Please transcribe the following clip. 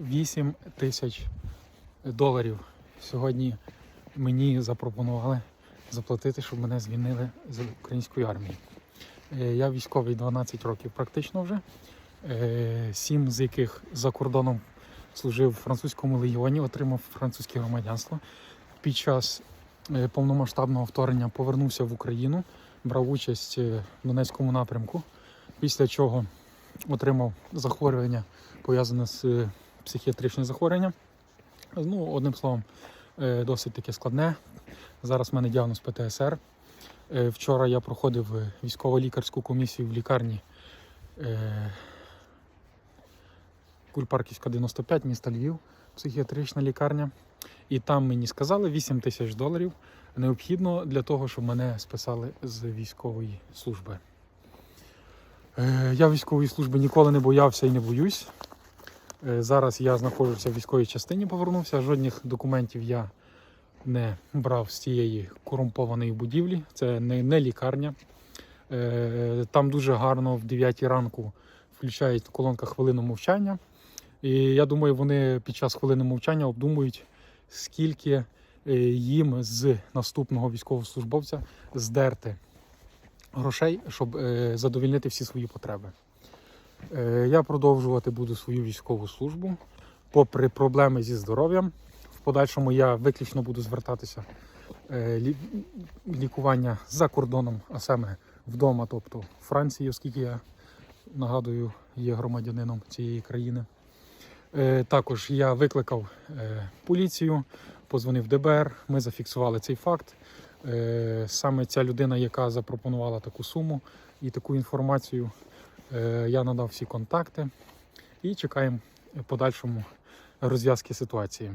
8 тисяч доларів. Сьогодні мені запропонували заплатити, щоб мене звільнили з української армії. Е, Я військовий 12 років практично вже, е, сім з яких за кордоном служив в французькому легіоні, отримав французьке громадянство. Під час е, повномасштабного вторгнення повернувся в Україну, брав участь в Донецькому напрямку, після чого отримав захворювання, пов'язане з е, психіатричним захворюванням. Ну, одним словом, е, досить таке складне. Зараз в мене діагноз ПТСР. Е, Вчора я проходив е, військово-лікарську комісію в лікарні Кульпарківська 95, міста Львів, психіатрична лікарня. І там мені сказали 8 тисяч доларів необхідно для того, щоб мене списали з військової служби. Я військової служби ніколи не боявся і не боюсь. Е, Зараз я знаходжуся в військовій частині, повернувся. Жодних документів я не брав з цієї корумпованої будівлі. Це не, не лікарня. Е, Там дуже гарно в 9 ранку включають колонка хвилину мовчання. І я думаю, вони під час хвилини мовчання обдумують, скільки е, їм з наступного військовослужбовця здерти грошей, щоб задовільнити всі свої потреби. Е, Я продовжувати буду свою військову службу. Попри проблеми зі здоров'ям, в подальшому я виключно буду звертатися е, лікування за кордоном, а саме вдома, тобто Франції, оскільки я нагадую, є громадянином цієї країни. Е, Також я викликав поліцію, позвонив ДБР, ми зафіксували цей факт. Саме ця людина, яка запропонувала таку суму і таку інформацію, я надав всі контакти і чекаємо подальшому розв'язки ситуації.